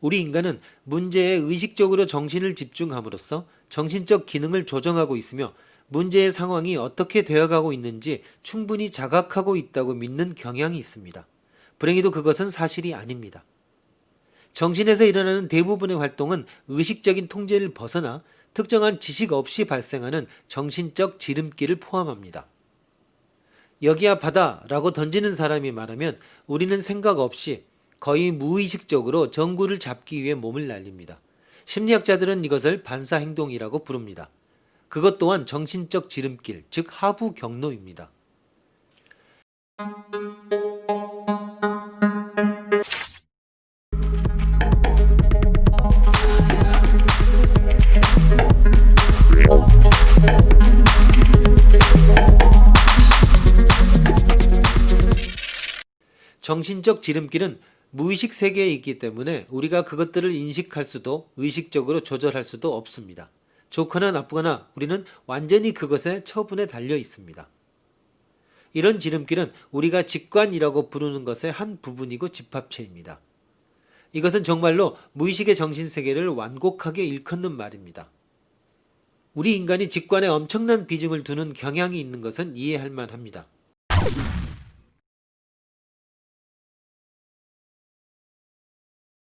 우리 인간은 문제에 의식적으로 정신을 집중함으로써 정신적 기능을 조정하고 있으며 문제의 상황이 어떻게 되어가고 있는지 충분히 자각하고 있다고 믿는 경향이 있습니다. 불행히도 그것은 사실이 아닙니다. 정신에서 일어나는 대부분의 활동은 의식적인 통제를 벗어나 특정한 지식 없이 발생하는 정신적 지름길을 포함합니다. 여기야 바다라고 던지는 사람이 말하면 우리는 생각 없이 거의 무의식적으로 전구를 잡기 위해 몸을 날립니다. 심리학자들은 이것을 반사 행동이라고 부릅니다. 그것 또한 정신적 지름길, 즉 하부 경로입니다. 정신적 지름길은 무의식 세계에 있기 때문에 우리가 그것들을 인식할 수도 의식적으로 조절할 수도 없습니다. 좋거나 나쁘거나 우리는 완전히 그것의 처분에 달려 있습니다. 이런 지름길은 우리가 직관이라고 부르는 것의 한 부분이고 집합체입니다. 이것은 정말로 무의식의 정신세계를 완곡하게 일컫는 말입니다. 우리 인간이 직관에 엄청난 비중을 두는 경향이 있는 것은 이해할 만합니다.